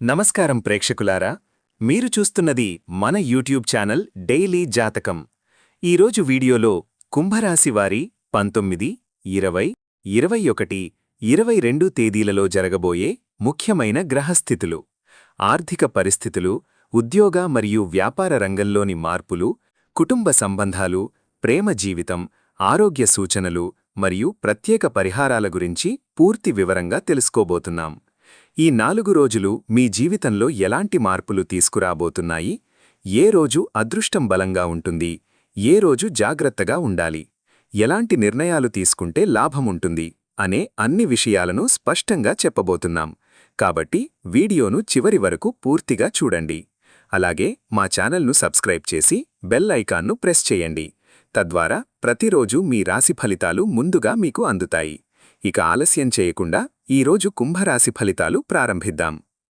నమస్కారం ప్రేక్షకులారా మీరు చూస్తున్నది మన యూట్యూబ్ ఛానల్ డైలీ జాతకం. ఈరోజు వీడియోలో కుంభరాశి వారి పంతొమ్మిది ఇరవై ఇరవై ఒకటి ఇరవై రెండు తేదీలలో జరగబోయే ముఖ్యమైన గ్రహస్థితులు. ఆర్థిక పరిస్థితులు ఉద్యోగ మరియు వ్యాపార రంగంలోని మార్పులు కుటుంబ సంబంధాలు ప్రేమ జీవితం ఆరోగ్య సూచనలు మరియు ప్రత్యేక పరిహారాల గురించి పూర్తి వివరంగా తెలుసుకోబోతున్నాం. ఈ నాలుగు రోజులు మీ జీవితంలో ఎలాంటి మార్పులు తీసుకురాబోతున్నాయి? ఏ రోజు అదృష్టం బలంగా ఉంటుంది? ఏ రోజు జాగ్రత్తగా ఉండాలి? ఎలాంటి నిర్ణయాలు తీసుకుంటే లాభముంటుంది అనే అన్ని విషయాలను స్పష్టంగా చెప్పబోతున్నాం. కాబట్టి వీడియోను చివరి వరకు పూర్తిగా చూడండి. అలాగే మా ఛానల్ను సబ్స్క్రైబ్ చేసి బెల్ ఐకాన్ను ప్రెస్ చేయండి. తద్వారా ప్రతిరోజు మీ రాశి ఫలితాలు ముందుగా మీకు అందుతాయి. ఇక ఆలస్యం చేయకుండా ఈరోజు కుంభరాశి ఫలితాలు ప్రారంభిద్దాం.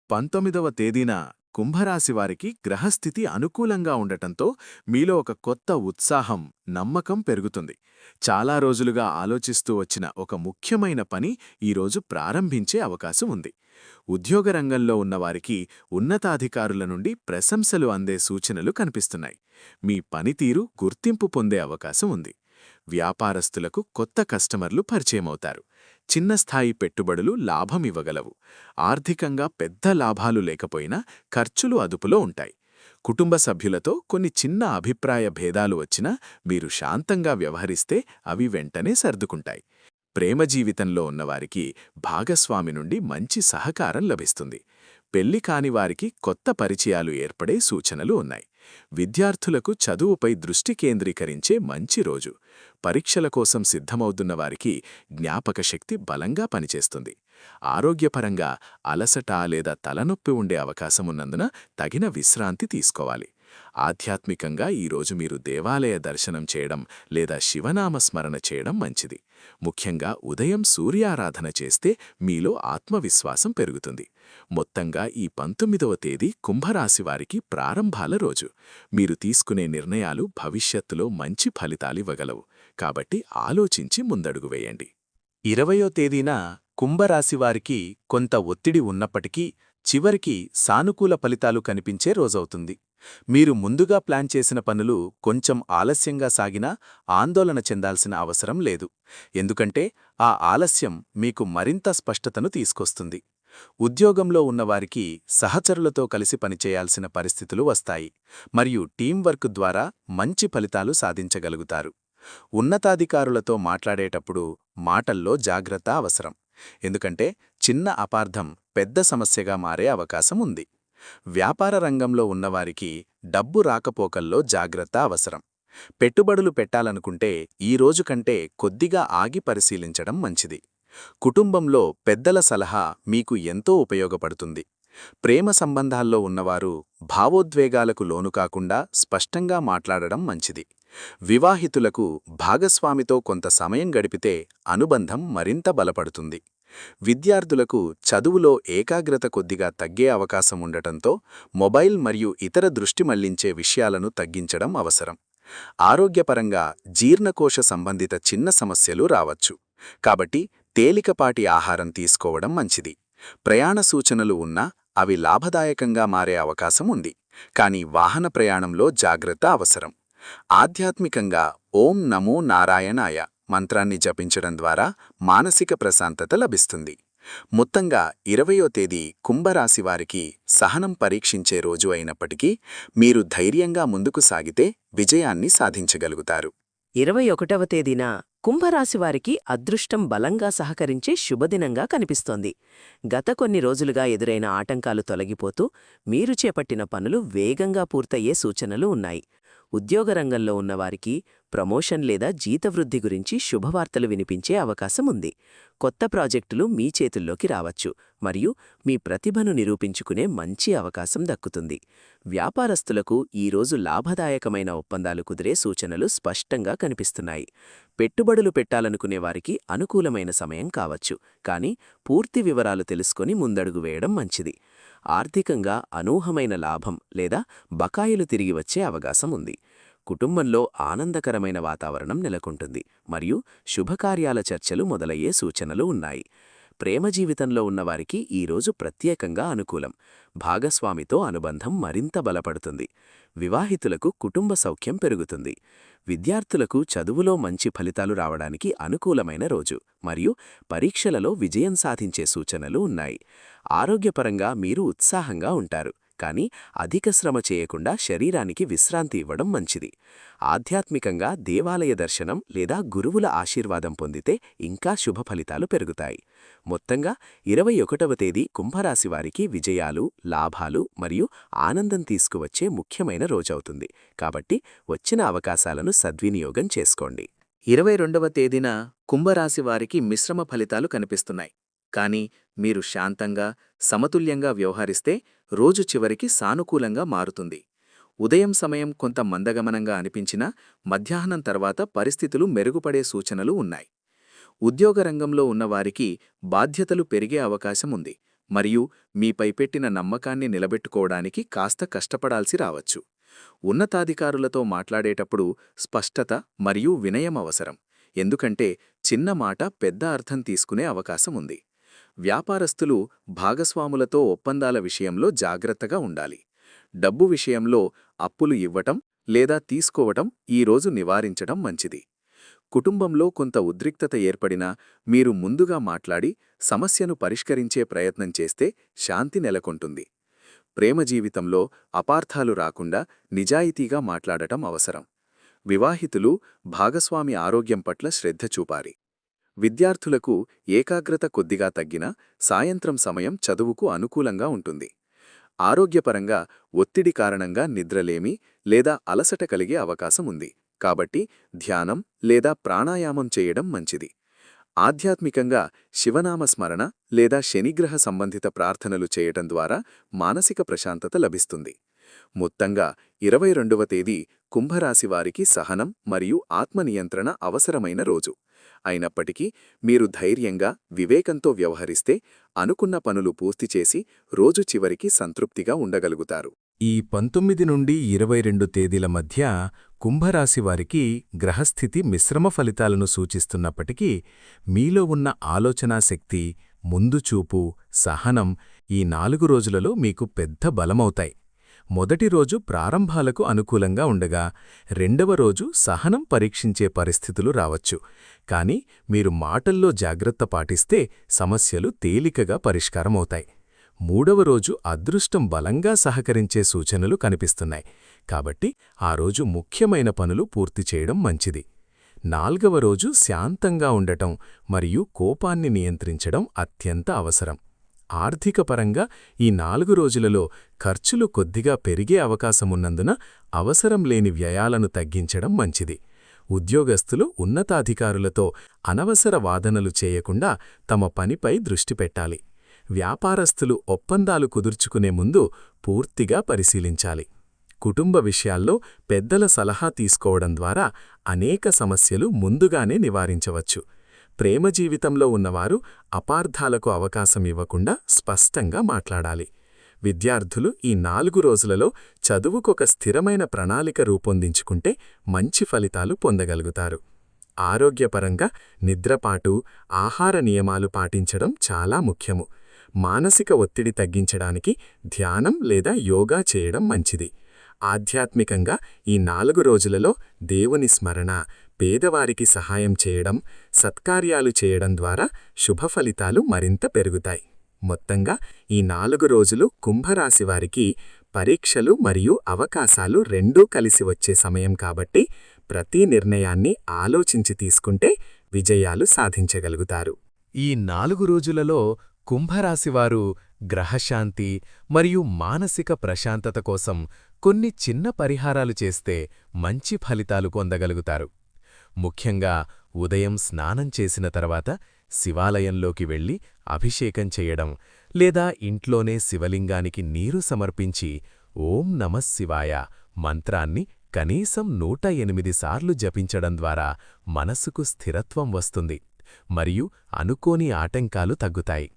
పంతొమ్మిదవ తేదీన కుంభరాశివారికి గ్రహస్థితి అనుకూలంగా ఉండటంతో మీలో ఒక కొత్త ఉత్సాహం నమ్మకం పెరుగుతుంది. చాలా రోజులుగా ఆలోచిస్తూ వచ్చిన ఒక ముఖ్యమైన పని ఈరోజు ప్రారంభించే అవకాశం ఉంది. ఉద్యోగ రంగంలో ఉన్నవారికి ఉన్నతాధికారుల నుండి ప్రశంసలు అందే సూచనలు కనిపిస్తున్నాయి. మీ పనితీరు గుర్తింపు పొందే అవకాశం ఉంది. వ్యాపారస్తులకు కొత్త కస్టమర్లు పరిచయమవుతారు. చిన్న స్థాయి పెట్టుబడులు లాభం ఇవ్వగలవు ఆర్థికంగా పెద్ద లాభాలు లేకపోయినా ఖర్చులు అదుపులో ఉంటాయి. కుటుంబ సభ్యులతో కొన్ని చిన్న అభిప్రాయ భేదాలు వచ్చినా మీరు శాంతంగా వ్యవహరిస్తే అవి వెంటనే సర్దుకుంటాయి. ప్రేమ జీవితంలో ఉన్నవారికి భాగస్వామి నుండి మంచి సహకారం లభిస్తుంది. పెళ్ళి కాని వారికి కొత్త పరిచయాలు ఏర్పడే సూచనలు ఉన్నాయి. విద్యార్థులకు చదువుపై దృష్టి కేంద్రీకరించే మంచి రోజు. పరీక్షల కోసం సిద్ధమవుతున్న వారికి జ్ఞాపకశక్తి బలంగా పనిచేస్తుంది. ఆరోగ్యపరంగా అలసట లేదా తలనొప్పి ఉండే అవకాశమున్నందున తగిన విశ్రాంతి తీసుకోవాలి. ఆధ్యాత్మికంగా ఈరోజు మీరు దేవాలయ దర్శనం చేయడం లేదా శివనామ స్మరణ చేయడం మంచిది. ముఖ్యంగా ఉదయం సూర్యారాధన చేస్తే మీలో ఆత్మవిశ్వాసం పెరుగుతుంది. మొత్తంగా ఈ పంతొమ్మిదవ తేదీ కుంభరాశివారికి ప్రారంభాల రోజు. మీరు తీసుకునే నిర్ణయాలు భవిష్యత్తులో మంచి ఫలితాలివ్వగలవు కాబట్టి ఆలోచించి ముందడుగు వేయండి. ఇరవయో తేదీన కుంభరాశివారికి కొంత ఒత్తిడి ఉన్నప్పటికీ చివరికి సానుకూల ఫలితాలు కనిపించే రోజవుతుంది. మీరు ముందుగా ప్లాన్ చేసిన పనులు కొంచెం ఆలస్యంగా సాగినా ఆందోళన చెందాల్సిన అవసరం లేదు. ఎందుకంటే ఆ ఆలస్యం మీకు మరింత స్పష్టతను తీసుకొస్తుంది. ఉద్యోగంలో ఉన్నవారికి సహచరులతో కలిసి పనిచేయాల్సిన పరిస్థితులు వస్తాయి. మరియు టీంవర్క్ ద్వారా మంచి ఫలితాలు సాధించగలుగుతారు. ఉన్నతాధికారులతో మాట్లాడేటప్పుడు మాటల్లో జాగ్రత్త అవసరం. ఎందుకంటే చిన్న అపార్థం పెద్ద సమస్యగా మారే అవకాశం ఉంది. వ్యాపార రంగంలో ఉన్నవారికి డబ్బు రాకపోకల్లో జాగ్రత్త అవసరం. పెట్టుబడులు పెట్టాలనుకుంటే ఈ కంటే కొద్దిగా ఆగి పరిశీలించడం మంచిది. కుటుంబంలో పెద్దల సలహా మీకు ఎంతో ఉపయోగపడుతుంది. ప్రేమ సంబంధాల్లో ఉన్నవారు భావోద్వేగాలకు లోను కాకుండా స్పష్టంగా మాట్లాడడం మంచిది. వివాహితులకు భాగస్వామితో కొంత సమయం గడిపితే అనుబంధం మరింత బలపడుతుంది. విద్యార్థులకు చదువులో ఏకాగ్రత కొద్దిగా తగ్గే అవకాశం ఉండటంతో మొబైల్ మరియు ఇతర దృష్టి మళ్ళించే విషయాలను తగ్గించడం అవసరం. ఆరోగ్యపరంగా జీర్ణకోశ సంబంధిత చిన్న సమస్యలు రావచ్చు. కాబట్టి తేలికపాటి ఆహారం తీసుకోవడం మంచిది. ప్రయాణ సూచనలు ఉన్నా అవి లాభదాయకంగా మారే అవకాశం ఉంది. కానీ వాహన ప్రయాణంలో జాగ్రత్త అవసరం. ఆధ్యాత్మికంగా ఓం నమో నారాయణాయ. మంత్రాన్ని జపించడం ద్వారా మానసిక ప్రశాంతత లభిస్తుంది. మొత్తంగా ఇరవయో తేదీ కుంభరాశివారికి సహనం పరీక్షించే రోజు అయినప్పటికీ మీరు ధైర్యంగా ముందుకు సాగితే విజయాన్ని సాధించగలుగుతారు. ఇరవై ఒకటవ తేదీన కుంభరాశివారికి అదృష్టం బలంగా సహకరించే శుభదినంగా కనిపిస్తోంది. గత కొన్ని రోజులుగా ఎదురైన ఆటంకాలు తొలగిపోతూ మీరు చేపట్టిన పనులు వేగంగా పూర్తయ్యే సూచనలు ఉన్నాయి. ఉద్యోగ రంగంలో ఉన్నవారికి ప్రమోషన్ లేదా జీతవృద్ధి గురించి శుభవార్తలు వినిపించే అవకాశం ఉంది. కొత్త ప్రాజెక్టులు మీ చేతుల్లోకి రావచ్చు మరియు మీ ప్రతిభను నిరూపించుకునే మంచి అవకాశం దక్కుతుంది. వ్యాపారస్తులకు ఈరోజు లాభదాయకమైన ఒప్పందాలు కుదిరే సూచనలు స్పష్టంగా కనిపిస్తున్నాయి. పెట్టుబడులు పెట్టాలనుకునే వారికి అనుకూలమైన సమయం కావచ్చు కానీ పూర్తి వివరాలు తెలుసుకొని ముందడుగు వేయడం మంచిది. ఆర్థికంగా అనూహమైన లాభం లేదా బకాయిలు తిరిగి వచ్చే అవకాశం ఉంది. కుటుంబంలో ఆనందకరమైన వాతావరణం నెలకొంటుంది మరియు శుభకార్యాల చర్చలు మొదలయ్యే సూచనలు ఉన్నాయి. ప్రేమ జీవితంలో ఉన్నవారికి ఈరోజు ప్రత్యేకంగా అనుకూలం. భాగస్వామితో అనుబంధం మరింత బలపడుతుంది. వివాహితులకు కుటుంబ సౌఖ్యం పెరుగుతుంది. విద్యార్థులకు చదువులో మంచి ఫలితాలు రావడానికి అనుకూలమైన రోజు మరియు పరీక్షలలో విజయం సాధించే సూచనలు ఉన్నాయి. ఆరోగ్యపరంగా మీరు ఉత్సాహంగా ఉంటారు. కానీ అధిక శ్రమ చేయకుండా శరీరానికి విశ్రాంతి ఇవ్వడం మంచిది. ఆధ్యాత్మికంగా దేవాలయ దర్శనం లేదా గురువుల ఆశీర్వాదం పొందితే ఇంకా శుభ ఫలితాలు పెరుగుతాయి. మొత్తంగా ఇరవై ఒకటవ తేదీ కుంభరాశివారికి విజయాలు లాభాలు మరియు ఆనందం తీసుకువచ్చే ముఖ్యమైన రోజవుతుంది. కాబట్టి వచ్చిన అవకాశాలను సద్వినియోగం చేసుకోండి. ఇరవై రెండవ తేదీన కుంభరాశి వారికి మిశ్రమ ఫలితాలు కనిపిస్తున్నాయి. కానీ మీరు శాంతంగా సమతుల్యంగా వ్యవహరిస్తే రోజు చివరికి సానుకూలంగా మారుతుంది. ఉదయం సమయం కొంత మందగమనంగా అనిపించినా మధ్యాహ్నం తర్వాత పరిస్థితులు మెరుగుపడే సూచనలు ఉన్నాయి. ఉద్యోగ రంగంలో ఉన్నవారికి బాధ్యతలు పెరిగే అవకాశం ఉంది. మరియు మీపై పెట్టిన నమ్మకాన్ని నిలబెట్టుకోవడానికి కాస్త కష్టపడాల్సి రావచ్చు. ఉన్నతాధికారులతో మాట్లాడేటప్పుడు స్పష్టత మరియు వినయం అవసరం. ఎందుకంటే చిన్న మాట పెద్ద అర్థం తీసుకునే అవకాశం ఉంది. వ్యాపారస్తులు భాగస్వాములతో ఒప్పందాల విషయంలో జాగ్రత్తగా ఉండాలి. డబ్బు విషయంలో అప్పులు ఇవ్వటం లేదా తీసుకోవటం ఈరోజు నివారించటం మంచిది. కుటుంబంలో కొంత ఉద్రిక్తత ఏర్పడినా మీరు ముందుగా మాట్లాడి సమస్యను పరిష్కరించే ప్రయత్నం చేస్తే శాంతి నెలకొంటుంది. ప్రేమ జీవితంలో అపార్థాలు రాకుండా నిజాయితీగా మాట్లాడటం అవసరం. వివాహితులు భాగస్వామి ఆరోగ్యం పట్ల శ్రద్ధ చూపాలి. విద్యార్థులకు ఏకాగ్రత కొద్దిగా తగ్గినా సాయంత్రం సమయం చదువుకు అనుకూలంగా ఉంటుంది. ఆరోగ్యపరంగా ఒత్తిడి కారణంగా నిద్రలేమి లేదా అలసట కలిగే అవకాశం ఉంది. కాబట్టి ధ్యానం లేదా ప్రాణాయామం చేయడం మంచిది. ఆధ్యాత్మికంగా శివనామ స్మరణ లేదా శనిగ్రహ సంబంధిత ప్రార్థనలు చేయటం ద్వారా మానసిక ప్రశాంతత లభిస్తుంది. మొత్తంగా ఇరవై రెండవ తేదీ కుంభరాశివారికి సహనం మరియు ఆత్మనియంత్రణ అవసరమైన రోజు. అయినప్పటికీ మీరు ధైర్యంగా వివేకంతో వ్యవహరిస్తే అనుకున్న పనులు పూర్తి చేసి రోజు చివరికి సంతృప్తిగా ఉండగలుగుతారు. ఈ పంతొమ్మిది నుండి ఇరవై రెండు తేదీల మధ్య కుంభరాశివారికి గ్రహస్థితి మిశ్రమ ఫలితాలను సూచిస్తున్నప్పటికీ మీలో ఉన్న ఆలోచనా శక్తి ముందుచూపు సహనం ఈ నాలుగు రోజులలో మీకు పెద్ద బలమవుతాయి. మొదటి రోజు ప్రారంభాలకు అనుకూలంగా ఉండగా రెండవ రోజు సహనం పరీక్షించే పరిస్థితులు రావచ్చు. కానీ మీరు మాటల్లో జాగ్రత్త పాటిస్తే సమస్యలు తేలికగా పరిష్కారమవుతాయి. మూడవ రోజు అదృష్టం బలంగా సహకరించే సూచనలు కనిపిస్తున్నాయి. కాబట్టి ఆ రోజు ముఖ్యమైన పనులు పూర్తి చేయడం మంచిది. నాల్గవ రోజు శాంతంగా ఉండటం మరియు కోపాన్ని నియంత్రించడం అత్యంత అవసరం. ఆర్థికపరంగా ఈ నాలుగు రోజులలో ఖర్చులు కొద్దిగా పెరిగే అవకాశమున్నందున అవసరం లేని వ్యయాలను తగ్గించడం మంచిది. ఉద్యోగస్తులు ఉన్నతాధికారులతో అనవసర వాదనలు చేయకుండా తమ పనిపై దృష్టి పెట్టాలి. వ్యాపారస్తులు ఒప్పందాలు కుదుర్చుకునే ముందు పూర్తిగా పరిశీలించాలి. కుటుంబ విషయాల్లో పెద్దల సలహా తీసుకోవడం ద్వారా అనేక సమస్యలు ముందుగానే నివారించవచ్చు. ప్రేమ జీవితంలో ఉన్నవారు అపార్థాలకు అవకాశం ఇవ్వకుండా స్పష్టంగా మాట్లాడాలి. విద్యార్థులు ఈ నాలుగు రోజులలో చదువుకొక స్థిరమైన ప్రణాళిక రూపొందించుకుంటే మంచి ఫలితాలు పొందగలుగుతారు. ఆరోగ్యపరంగా నిద్రపాటు ఆహార నియమాలు పాటించడం చాలా ముఖ్యము. మానసిక ఒత్తిడి తగ్గించడానికి ధ్యానం లేదా యోగా చేయడం మంచిది. ఆధ్యాత్మికంగా ఈ నాలుగు రోజులలో దేవుని స్మరణ పేదవారికి సహాయం చేయడం సత్కార్యాలు చేయడం ద్వారా శుభ ఫలితాలు మరింత పెరుగుతాయి. మొత్తంగా ఈ నాలుగు రోజులు కుంభరాశివారికి పరీక్షలు మరియు అవకాశాలు రెండూ కలిసి వచ్చే సమయం కాబట్టి ప్రతి నిర్ణయాన్ని ఆలోచించి తీసుకుంటే విజయాలు సాధించగలుగుతారు. ఈ నాలుగు రోజులలో కుంభరాశివారు గ్రహశాంతి మరియు మానసిక ప్రశాంతత కోసం కొన్ని చిన్న పరిహారాలు చేస్తే మంచి ఫలితాలు పొందగలుగుతారు. ముఖ్యంగా ఉదయం స్నానం చేసిన తర్వాత శివాలయంలోకి వెళ్ళి అభిషేకం చేయడం లేదా ఇంట్లోనే శివలింగానికి నీరు సమర్పించి ఓం నమశివాయ మంత్రాన్ని కనీసం నూట ఎనిమిది సార్లు జపించడం ద్వారా మనసుకు స్థిరత్వం వస్తుంది మరియు అనుకోని ఆటంకాలు తగ్గుతాయి.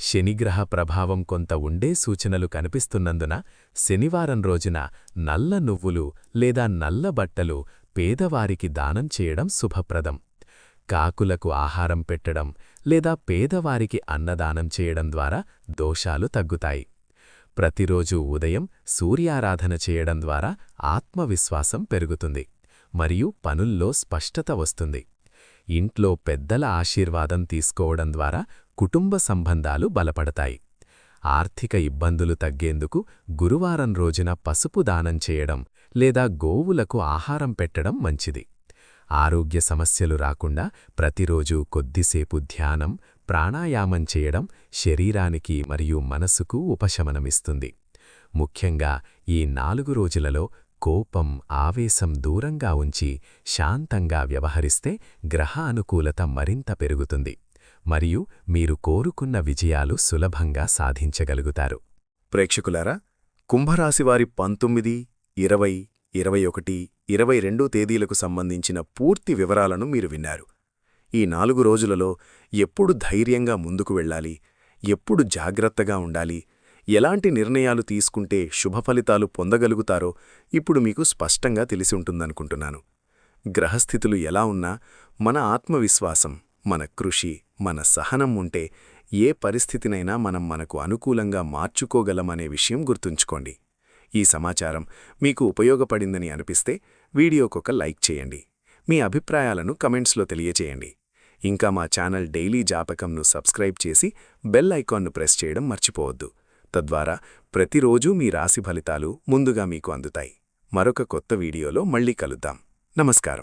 శనిగ్రహ ప్రభావం కొంత ఉండే సూచనలు కనిపిస్తున్నందున శనివారం రోజున నల్ల నువ్వులు లేదా నల్ల బట్టలు పేదవారికి దానం చేయడం శుభప్రదం. కాకులకు ఆహారం పెట్టడం లేదా పేదవారికి అన్నదానం చేయడం ద్వారా దోషాలు తగ్గుతాయి. ప్రతిరోజు ఉదయం సూర్యారాధన చేయడం ద్వారా ఆత్మవిశ్వాసం పెరుగుతుంది మరియు పనుల్లో స్పష్టత వస్తుంది. ఇంట్లో పెద్దల ఆశీర్వాదం తీసుకోవడం ద్వారా కుటుంబ సంబంధాలు బలపడతాయి. ఆర్థిక ఇబ్బందులు తగ్గేందుకు గురువారం రోజున పసుపు దానం చేయడం లేదా గోవులకు ఆహారం పెట్టడం మంచిది. ఆరోగ్య సమస్యలు రాకుండా ప్రతిరోజు కొద్దిసేపు ధ్యానం ప్రాణాయామం చేయడం శరీరానికి మరియు మనసుకు ఉపశమనమిస్తుంది. ముఖ్యంగా ఈ నాలుగు రోజులలో కోపం ఆవేశం దూరంగా ఉంచి శాంతంగా వ్యవహరిస్తే గ్రహ అనుకూలత మరింత పెరుగుతుంది. మరియు మీరు కోరుకున్న విజయాలు సులభంగా సాధించగలుగుతారు. ప్రేక్షకులారా కుంభరాశివారి పంతొమ్మిది ఇరవై ఇరవై ఒకటి ఇరవై రెండు తేదీలకు సంబంధించిన పూర్తి వివరాలను మీరు విన్నారు. ఈ నాలుగు రోజులలో ఎప్పుడు ధైర్యంగా ముందుకు వెళ్ళాలి ఎప్పుడు జాగ్రత్తగా ఉండాలి ఎలాంటి నిర్ణయాలు తీసుకుంటే శుభ ఫలితాలు పొందగలుగుతారో ఇప్పుడు మీకు స్పష్టంగా తెలిసి ఉంటుందనుకుంటున్నాను. గ్రహస్థితులు ఎలా ఉన్నా మన ఆత్మవిశ్వాసం మన కృషి మన సహనం ఉంటే ఏ పరిస్థితినైనా మనం మనకు అనుకూలంగా మార్చుకోగలమనే విషయం గుర్తుంచుకోండి. ఈ సమాచారం మీకు ఉపయోగపడిందని అనిపిస్తే వీడియోకొక లైక్ చేయండి. మీ అభిప్రాయాలను కమెంట్స్లో తెలియచేయండి. ఇంకా మా ఛానల్ డైలీ జాపకంను సబ్స్క్రైబ్ చేసి బెల్ ఐకాన్ను ప్రెస్ చేయడం మర్చిపోవద్దు. తద్వారా ప్రతిరోజూ మీ రాశి ఫలితాలు ముందుగా మీకు అందుతాయి. మరొక కొత్త వీడియోలో మళ్ళీ కలుద్దాం. నమస్కారం.